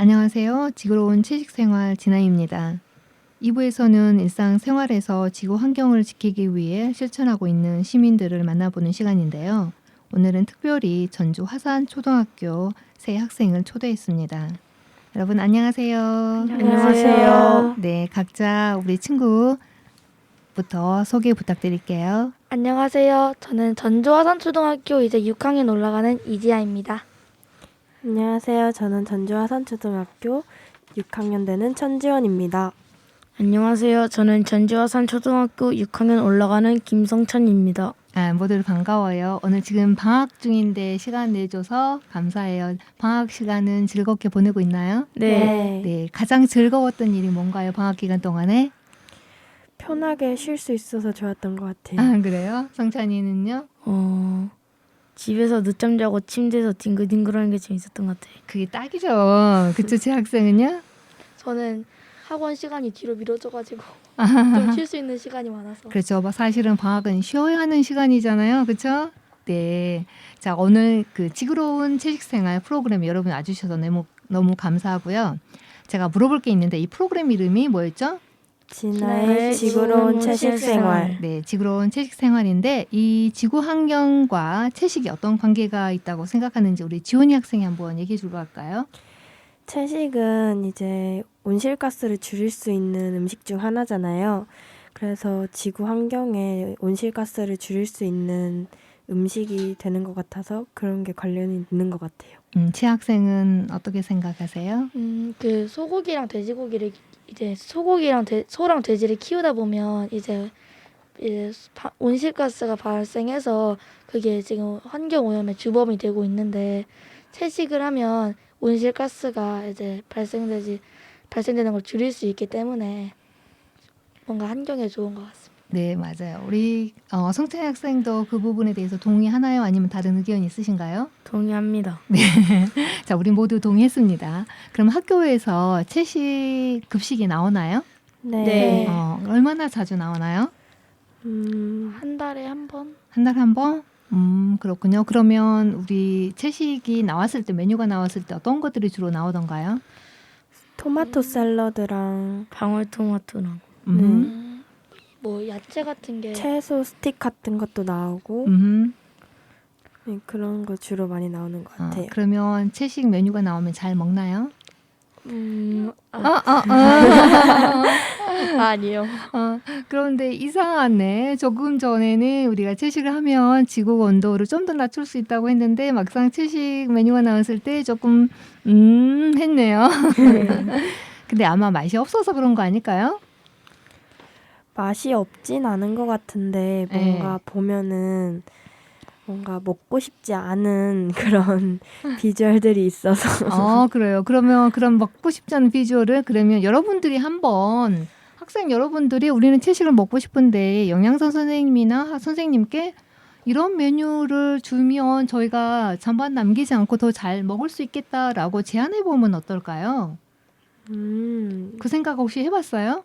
안녕하세요. 지구로운 채식생활 진아입니다. 2부에서는 일상 생활에서 지구 환경을 지키기 위해 실천하고 있는 시민들을 만나보는 시간인데요. 오늘은 특별히 전주 화산 초등학교 새 학생을 초대했습니다. 여러분 안녕하세요. 안녕하세요. 네, 각자 우리 친구부터 소개 부탁드릴게요. 안녕하세요. 저는 전주 화산 초등학교 이제 6학년 올라가는 이지아입니다. 안녕하세요. 저는 전주화산초등학교 6학년 되는 천지원입니다. 안녕하세요. 저는 전주화산 초등학교 6학년 올라가는 김성찬입니다. 아, 모두 반가워요. 오늘 지금 방학 중인데 시간 내줘서 감사해요. 방학 시간은 즐겁게 보내고 있나요? 네. 네, 가장 즐거웠던 일이 뭔가요? 방학 기간 동안에? 편하게 쉴 수 있어서 좋았던 것 같아요. 아, 그래요? 성찬이는요? 어, 집에서 늦잠 자고 침대에서 뒹글뒹글하는 게 재밌었던 것 같아요. 그게 딱이죠. 그쵸, 제 학생은요? 저는 학원 시간이 뒤로 미뤄져가지고 좀 쉴 수 있는 시간이 많아서 그렇죠. 뭐 사실은 방학은 쉬어야 하는 시간이잖아요. 그렇죠? 네. 자, 오늘 그 지구로운 채식생활 프로그램 여러분 와주셔서 너무, 너무 감사하고요. 제가 물어볼 게 있는데 이 프로그램 이름이 뭐였죠? 진아의 지구로운 채식 생활. 네, 지구로운 채식 생활인데 이 지구 환경과 채식이 어떤 관계가 있다고 생각하는지 우리 지원이 학생이 한번 얘기해 줄까 할까요? 채식은 이제 온실가스를 줄일 수 있는 음식 중 하나잖아요. 그래서 지구 환경에 온실가스를 줄일 수 있는 음식이 되는 것 같아서 그런 게 관련이 있는 것 같아요. 음, 치 학생은 어떻게 생각하세요? 음, 그 소고기랑 돼지고기를 이제 소고기랑 돼, 소랑 돼지를 키우다 보면 이제 이제 바- 온실가스가 발생해서 그게 지금 환경 오염의 주범이 되고 있는데 채식을 하면 온실가스가 이제 발생되지 발생되는 걸 줄일 수 있기 때문에 뭔가 환경에 좋은 것 같습니다. 네, 맞아요. 우리 어, 성찬이 학생도 그 부분에 대해서 동의하나요? 아니면 다른 의견이 있으신가요? 동의합니다. 자, 우리 모두 동의했습니다. 그럼 학교에서 채식 급식이 나오나요? 네. 네. 어, 얼마나 자주 나오나요? 음, 한 달에 한 번? 한 달에 한 번? 음, 그렇군요. 그러면 우리 채식이 나왔을 때, 메뉴가 나왔을 때 어떤 것들이 주로 나오던가요? 토마토 샐러드랑 방울토마토랑 음, 음, 뭐 야채 같은 게 채소 스틱 같은 것도 나오고 음. 네, 그런 거 주로 많이 나오는 것 어, 같아요. 그러면 채식 메뉴가 나오면 잘 먹나요? 음, 어, 어, 어. 아니요. 어, 그런데 이상하네. 조금 전에는 우리가 채식을 하면 지구 온도를 좀 더 낮출 수 있다고 했는데 막상 채식 메뉴가 나왔을 때 조금 음 했네요. 근데 아마 맛이 없어서 그런 거 아닐까요? 맛이 없진 않은 것 같은데 네. 뭔가 보면은 뭔가 먹고 싶지 않은 그런 비주얼들이 있어서 어, 그래요. 그러면 그럼 먹고 싶지 않은 비주얼을 그러면 여러분들이 한번 학생 여러분들이 우리는 채식을 먹고 싶은데 영양사 선생님이나 하- 선생님께 이런 메뉴를 주면 저희가 잔반 남기지 않고 더 잘 먹을 수 있겠다라고 제안해 보면 어떨까요? 음, 그 생각 혹시 해봤어요?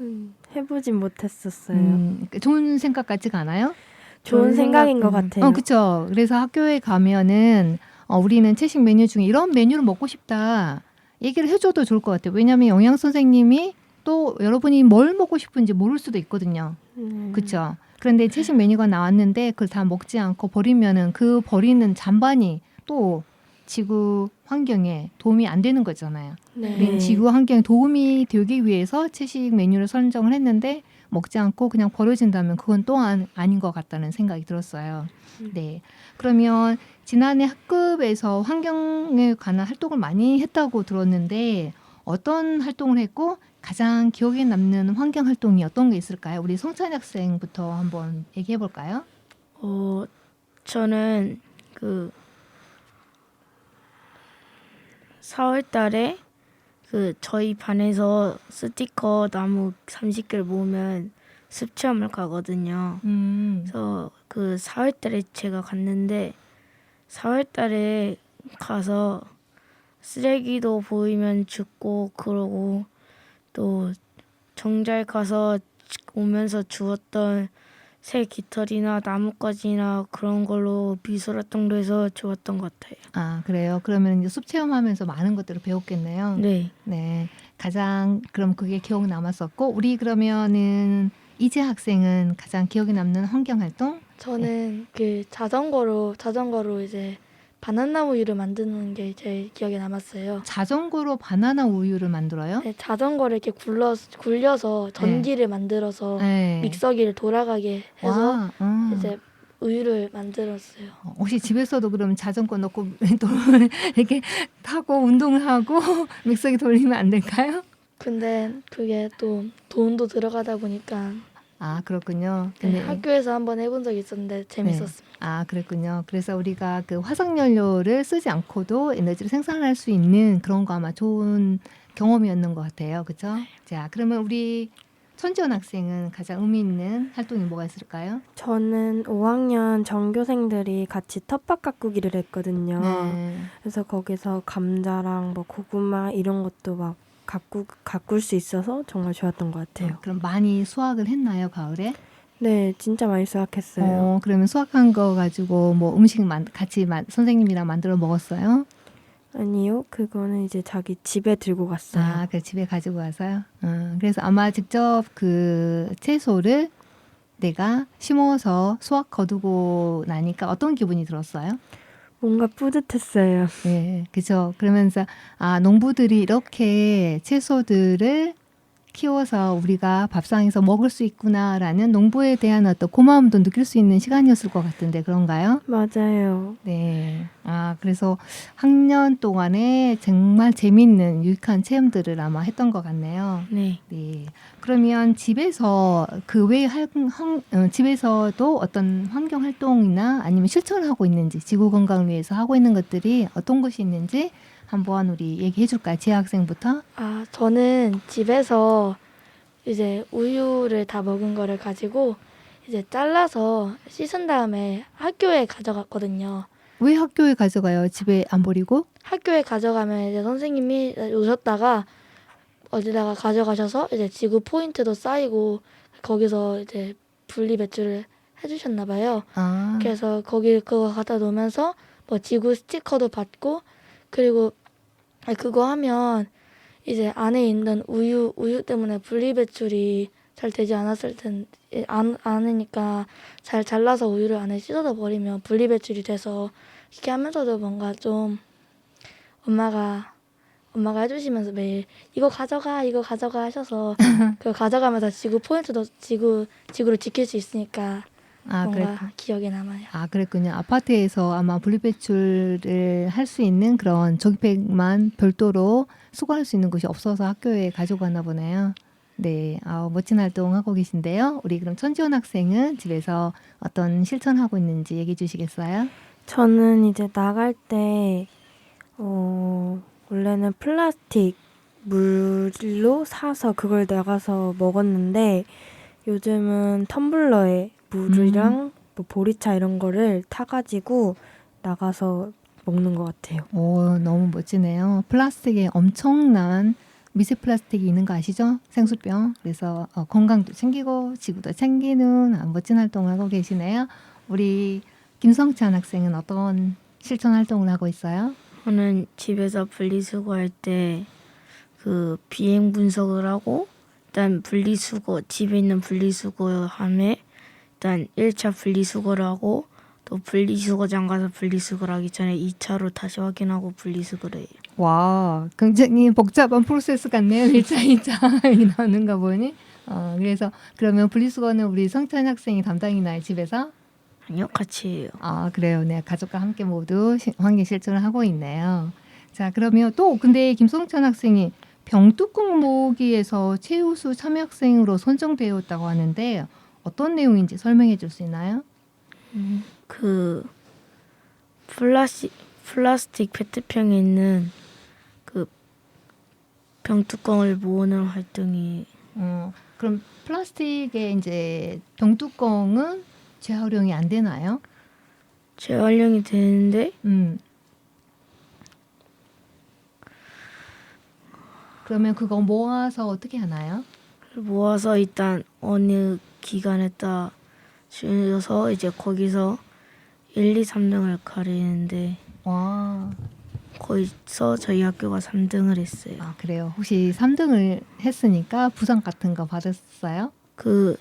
음, 해보진 못했었어요. 음, 좋은 생각 같지가 않아요? 좋은 생각인 것 음. 같아요. 어, 그쵸. 그래서 학교에 가면은 어, 우리는 채식 메뉴 중에 이런 메뉴를 먹고 싶다. 얘기를 해줘도 좋을 것 같아요. 왜냐하면 영양 선생님이 또 여러분이 뭘 먹고 싶은지 모를 수도 있거든요. 음, 그쵸. 그런데 채식 메뉴가 나왔는데 그걸 다 먹지 않고 버리면은 그 버리는 잔반이 또 지구 환경에 도움이 안 되는 거잖아요. 네. 우리는 지구 환경에 도움이 되기 위해서 채식 메뉴를 선정을 했는데 먹지 않고 그냥 버려진다면 그건 또한 아닌 것 같다는 생각이 들었어요. 음. 네. 그러면 지난해 학급에서 환경에 관한 활동을 많이 했다고 들었는데 어떤 활동을 했고 가장 기억에 남는 환경 활동이 어떤 게 있을까요? 우리 성찬 학생부터 한번 얘기해 볼까요? 어, 저는 그 4월 달에 그 저희 반에서 스티커 나무 30개를 모으면 습체험을 가거든요. 음. 그래서 그 4월 달에 제가 갔는데 4월 달에 가서 쓰레기도 보이면 줍고 그러고 또 정잘 가서 오면서 주웠던 새 깃털이나 나뭇가지나 그런 걸로 미술 활동도 해서 좋았던 것 같아요. 아 그래요. 그러면 이제 숲 체험하면서 많은 것들을 배웠겠네요. 네. 네, 가장 그럼 그게 기억 남았었고 우리 그러면은 이재 학생은 가장 기억에 남는 환경 활동? 저는 그 자전거로 자전거로 이제 바나나 우유를 만드는 게 제일 기억에 남았어요. 자전거로 바나나 우유를 만들어요? 네, 자전거를 이렇게 굴러 굴려서 전기를 만들어서 네. 믹서기를 돌아가게 해서 와, 음. 이제 우유를 만들었어요. 어, 혹시 집에서도 그럼 자전거 넣고 또 이렇게 타고 운동을 하고 믹서기 돌리면 안 될까요? 근데 그게 또 돈도 들어가다 보니까 아 그렇군요. 네, 근데 학교에서 한번 해본 적이 있었는데 재밌었습니다. 아 그랬군요. 그래서 우리가 그 화석 연료를 쓰지 않고도 에너지를 생산할 수 있는 그런 거 아마 좋은 경험이었는 것 같아요. 그렇죠? 자 그러면 우리 천지원 학생은 가장 의미 있는 활동이 뭐가 있을까요? 저는 5학년 전교생들이 같이 텃밭 가꾸기를 했거든요. 네. 그래서 거기서 감자랑 뭐 고구마 이런 것도 막 가꾸 가꿀 수 있어서 정말 좋았던 것 같아요. 어, 그럼 많이 수확을 했나요 가을에? 네, 진짜 많이 수확했어요. 어, 그러면 수확한 거 가지고 뭐 음식 만, 같이 만, 선생님이랑 만들어 먹었어요? 아니요, 그거는 이제 자기 집에 들고 갔어요. 아, 그 집에 가지고 와서요. 어, 그래서 아마 직접 그 채소를 내가 심어서 수확 거두고 나니까 어떤 기분이 들었어요? 뭔가 뿌듯했어요. 예, 그죠. 그러면서 아 농부들이 이렇게 채소들을 키워서 우리가 밥상에서 먹을 수 있구나라는 농부에 대한 어떤 고마움도 느낄 수 있는 시간이었을 것 같은데 그런가요? 맞아요. 네. 아, 그래서 학년 동안에 정말 재미있는 유익한 체험들을 아마 했던 것 같네요. 네. 네. 그러면 집에서 그 외에 할, 환, 어, 집에서도 어떤 환경 활동이나 아니면 실천하고 있는지 지구 건강을 위해서 하고 있는 것들이 어떤 것이 있는지 한번 우리 얘기해 줄까요? 재 학생부터? 아, 저는 집에서 이제 우유를 다 먹은 거를 가지고 이제 잘라서 씻은 다음에 학교에 가져갔거든요. 왜 학교에 가져가요? 집에 안 버리고? 학교에 가져가면 이제 선생님이 오셨다가 어디다가 가져가셔서 이제 지구 포인트도 쌓이고 거기서 이제 분리 배출을 해주셨나 봐요. 아, 그래서 거기 그거 갖다 놓으면서 뭐 지구 스티커도 받고 그리고 그거 하면 이제 안에 있는 우유 우유 때문에 분리 배출이 잘 되지 않았을 텐 안, 않으니까 잘 잘라서 우유를 안에 씻어서 버리면 분리 배출이 돼서 이렇게 하면서도 뭔가 좀 엄마가 엄마가 해주시면서 매일 이거 가져가 이거 가져가 하셔서 그거 가져가면서 지구 포인트도 지구 지구를 지킬 수 있으니까 아, 뭔가 그랬, 기억에 남아요. 아, 그랬군요. 아파트에서 아마 분리배출을 할 수 있는 그런 조기팩만 별도로 수거할 수 있는 곳이 없어서 학교에 가져가나 보네요. 네, 아, 멋진 활동 하고 계신데요. 우리 그럼 천지원 학생은 집에서 어떤 실천하고 있는지 얘기해 주시겠어요? 저는 이제 나갈 때, 어, 원래는 플라스틱 물로 사서 그걸 나가서 먹었는데, 요즘은 텀블러에 물이랑 뭐 보리차 이런 거를 타가지고 나가서 먹는 것 같아요. 오, 너무 멋지네요. 플라스틱에 엄청난 미세 플라스틱이 있는 거 아시죠? 생수병. 그래서 어, 건강도 챙기고 지구도 챙기는 아, 멋진 활동을 하고 계시네요. 우리 김성찬 학생은 어떤 실천 활동을 하고 있어요? 저는 집에서 분리수거할 때 그 비행 분석을 하고 일단 분리수거 집에 있는 분리수거함에 일단 1차 분리수거를 하고 또 분리수거장 가서 분리수거를 하기 전에 2차로 다시 확인하고 분리수거를 해요. 와, 굉장히 복잡한 프로세스 같네요. 1차, 2차 나오는 거 보니. 어, 그래서 그러면 분리수거는 우리 성찬 학생이 담당이나요, 집에서? 아니요, 같이 해요. 아, 그래요. 네, 가족과 함께 모두 시- 환경 실천을 하고 있네요. 자, 그러면 또 근데 김성찬 학생이 병뚜껑 모으기에서 최우수 참여 학생으로 선정되었다고 하는데 어떤 내용인지 설명해 줄 수 있나요? 그 플라시 플라스틱 페트병에 있는 그 병뚜껑을 모으는 활동이 어, 그럼 플라스틱의 이제 병뚜껑은 재활용이 안 되나요? 재활용이 되는데 음. 그러면 그거 모아서 어떻게 하나요? 모아서 일단 어느 기간에 따라 주어서 이제 거기서 1, 2, 3등을 가리는데 와, 거기서 저희 학교가 3등을 했어요. 아 그래요. 혹시 3등을 했으니까 부상 같은 거 받았어요? 그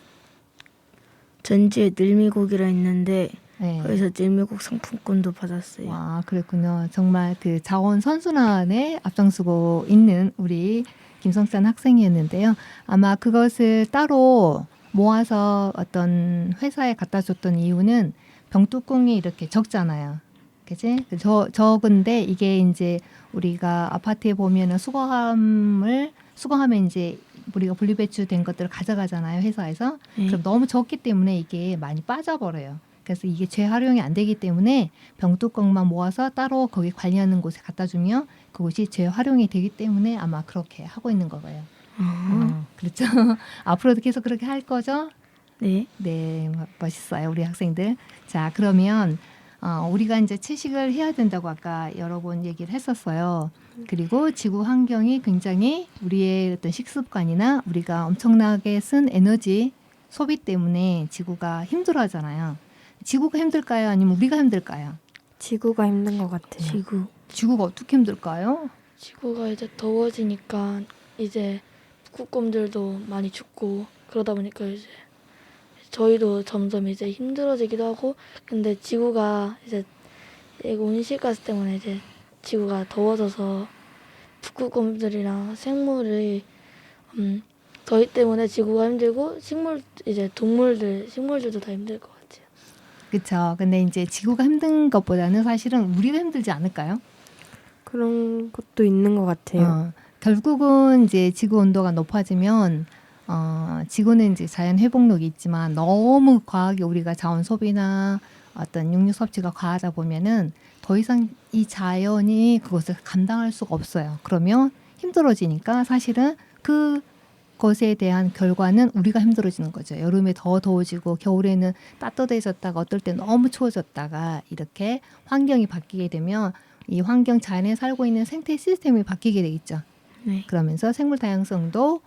전주에 늘미국이라 있는데 네. 거기서 늘미국 상품권도 받았어요. 와, 그랬군요. 정말 그 자원 선순환에 앞장서고 있는 우리 김성찬 학생이었는데요. 아마 그것을 따로 모아서 어떤 회사에 갖다 줬던 이유는 병뚜껑이 이렇게 적잖아요. 그지? 저, 적은데 이게 이제 우리가 아파트에 보면은 수거함을, 수거하면 이제 우리가 분리배출된 것들을 가져가잖아요. 회사에서. 네. 그럼 너무 적기 때문에 이게 많이 빠져버려요. 그래서 이게 재활용이 안 되기 때문에 병뚜껑만 모아서 따로 거기 관리하는 곳에 갖다 주면 그곳이 재활용이 되기 때문에 아마 그렇게 하고 있는 거예요. 아, 어, 그렇죠. 앞으로도 계속 그렇게 할 거죠? 네. 네, 멋- 멋있어요, 우리 학생들. 자, 그러면 어, 우리가 이제 채식을 해야 된다고 아까 여러 번 얘기를 했었어요. 그리고 지구 환경이 굉장히 우리의 어떤 식습관이나 우리가 엄청나게 쓴 에너지 소비 때문에 지구가 힘들어하잖아요. 지구가 힘들까요? 아니면 우리가 힘들까요? 지구가 힘든 것 같아요. 지구. 지구가 어떻게 힘들까요? 지구가 이제 더워지니까 이제 북극곰들도 많이 죽고 그러다 보니까 이제 저희도 점점 이제 힘들어지기도 하고 근데 지구가 이제 이 온실가스 때문에 이제 지구가 더워져서 북극곰들이랑 생물이 음 더위 때문에 지구가 힘들고 식물 이제 동물들 식물들도 더 힘들 것 같아요. 그렇죠. 근데 이제 지구가 힘든 것보다는 사실은 우리가 힘들지 않을까요? 그런 것도 있는 것 같아요. 어, 결국은 이제 지구 온도가 높아지면 어, 지구는 이제 자연 회복력이 있지만 너무 과하게 우리가 자원 소비나 어떤 육류 섭취가 과하다 보면은 더 이상 이 자연이 그것을 감당할 수가 없어요. 그러면 힘들어지니까 사실은 그 것에 대한 결과는 우리가 힘들어지는 거죠. 여름에 더 더워지고 겨울에는 따뜻해졌다가 어떨 때 너무 추워졌다가 이렇게 환경이 바뀌게 되면 이 환경 자연에 살고 있는 생태 시스템이 바뀌게 되겠죠. 네. 그러면서 생물 다양성도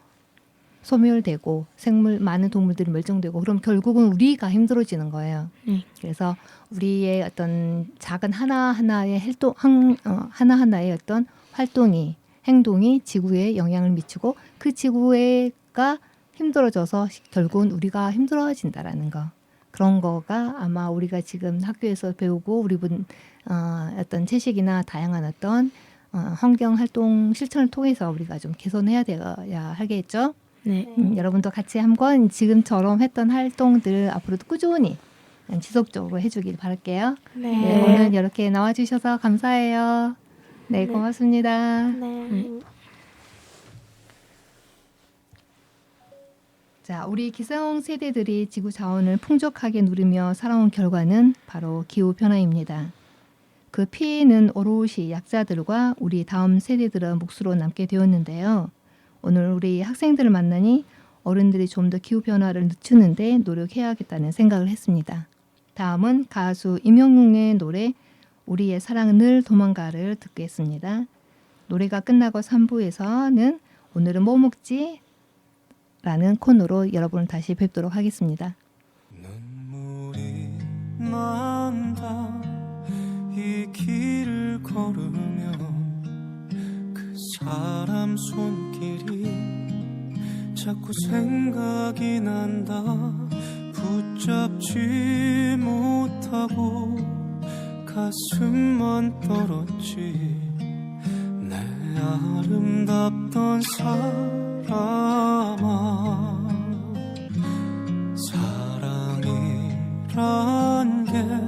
소멸되고 생물 많은 동물들이 멸종되고 그럼 결국은 우리가 힘들어지는 거예요. 네. 그래서 우리의 어떤 작은 하나 하나의 활동 하나 하나의 어떤 활동이 행동이 지구에 영향을 미치고 그 지구가 힘들어져서 결국은 우리가 힘들어진다라는 거. 그런 거가 아마 우리가 지금 학교에서 배우고 우리 분 어, 어떤 채식이나 다양한 어떤 어, 환경 활동 실천을 통해서 우리가 좀 개선해야 되어야 하겠죠. 네. 음, 여러분도 같이 한번 지금처럼 했던 활동들 앞으로도 꾸준히 지속적으로 해주길 바랄게요. 네. 네, 오늘 이렇게 나와주셔서 감사해요. 네, 네. 고맙습니다. 네. 자, 우리 기성 세대들이 지구 자원을 풍족하게 누리며 살아온 결과는 바로 기후 변화입니다. 그 피해는 오롯이 약자들과 우리 다음 세대들의 몫으로 남게 되었는데요. 오늘 우리 학생들을 만나니 어른들이 좀 더 기후 변화를 늦추는데 노력해야겠다는 생각을 했습니다. 다음은 가수 임영웅의 노래 우리의 사랑은 늘 도망가를 듣겠습니다. 노래가 끝나고 3부에서는 오늘은 뭐 먹지? 라는 코너로 여러분을 다시 뵙도록 하겠습니다. 이 길을 걸으며 그 사람 손길이 자꾸 생각이 난다. 붙잡지 못하고 가슴만 떨었지. 내 아름답던 사람아 사랑이란 게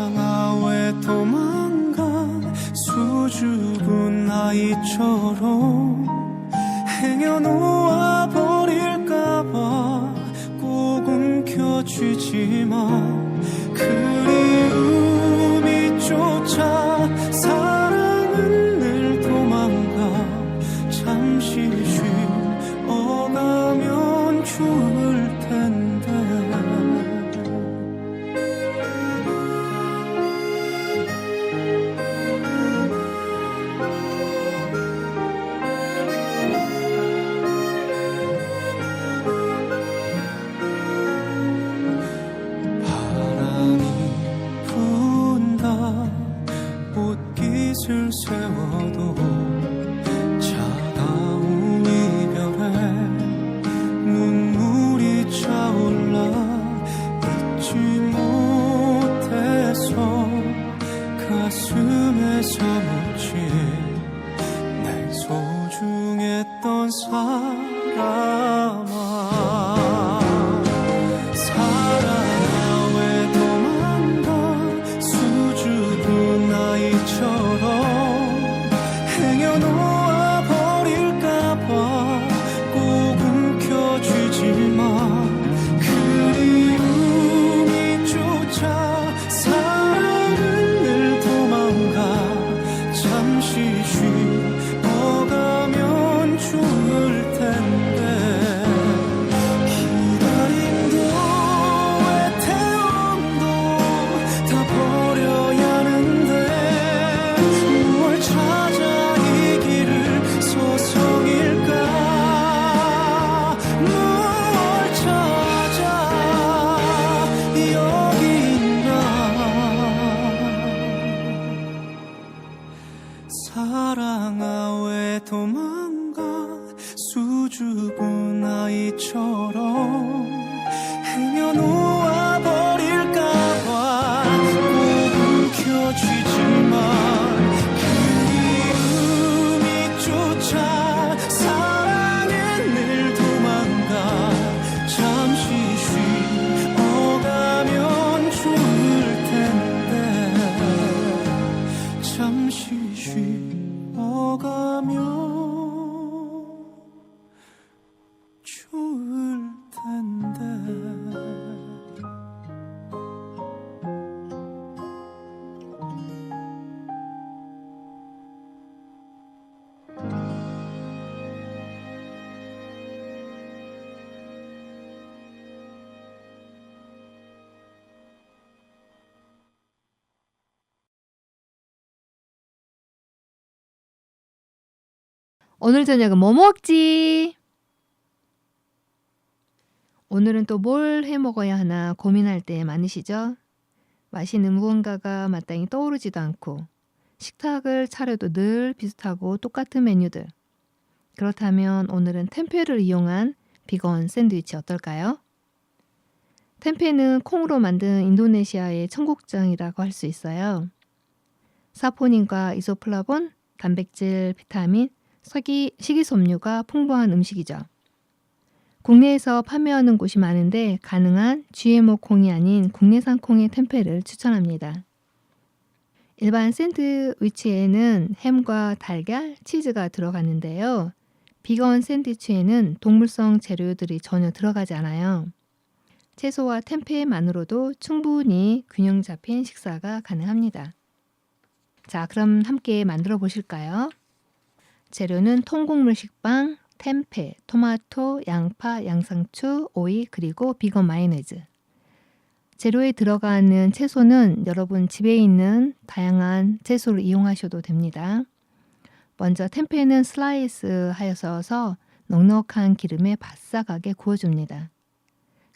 수줍은 아이처럼 행여놓아 버릴까봐 꼭 움켜쥐지만 그리움이 쫓아 수줍은 아이처럼 오늘 저녁은 뭐 먹지? 오늘은 또 뭘 해 먹어야 하나 고민할 때 많으시죠? 맛있는 무언가가 마땅히 떠오르지도 않고 식탁을 차려도 늘 비슷하고 똑같은 메뉴들. 그렇다면 오늘은 템페를 이용한 비건 샌드위치 어떨까요? 템페는 콩으로 만든 인도네시아의 청국장이라고 할 수 있어요. 사포닌과 이소플라본, 단백질, 비타민, 석이, 식이섬유가 풍부한 음식이죠. 국내에서 판매하는 곳이 많은데 가능한 GMO 콩이 아닌 국내산 콩의 템페를 추천합니다. 일반 샌드위치에는 햄과 달걀, 치즈가 들어가는데요. 비건 샌드위치에는 동물성 재료들이 전혀 들어가지 않아요. 채소와 템페만으로도 충분히 균형 잡힌 식사가 가능합니다. 자, 그럼 함께 만들어 보실까요? 재료는 통곡물 식빵, 템페, 토마토, 양파, 양상추, 오이, 그리고 비건 마요네즈. 재료에 들어가는 채소는 여러분 집에 있는 다양한 채소를 이용하셔도 됩니다. 먼저 템페는 슬라이스 하여 서 넉넉한 기름에 바싹하게 구워줍니다.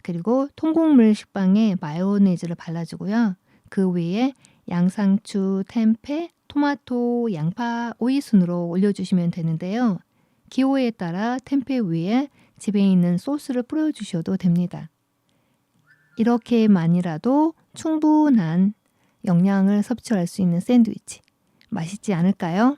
그리고 통곡물 식빵에 마요네즈를 발라주고요. 그 위에 양상추, 템페, 토마토, 양파, 오이 순으로 올려주시면 되는데요. 기호에 따라 템페 위에 집에 있는 소스를 뿌려주셔도 됩니다. 이렇게만이라도 충분한 영양을 섭취할 수 있는 샌드위치. 맛있지 않을까요?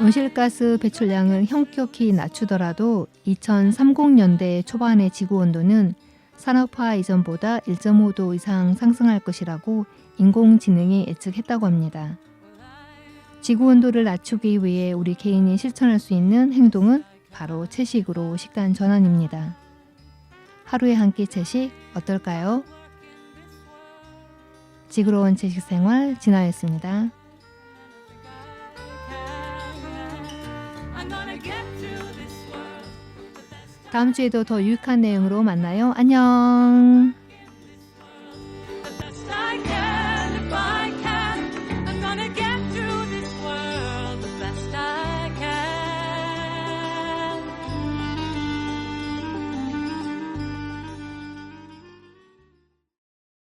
온실가스 배출량을 현격히 낮추더라도 2030년대 초반의 지구 온도는 산업화 이전보다 1.5도 이상 상승할 것이라고 인공지능이 예측했다고 합니다. 지구 온도를 낮추기 위해 우리 개인이 실천할 수 있는 행동은 바로 채식으로 식단 전환입니다. 하루에 한 끼 채식 어떨까요? 지구로운 채식 생활 진아였습니다. 다음 주에도 더 유익한 내용으로 만나요. 안녕.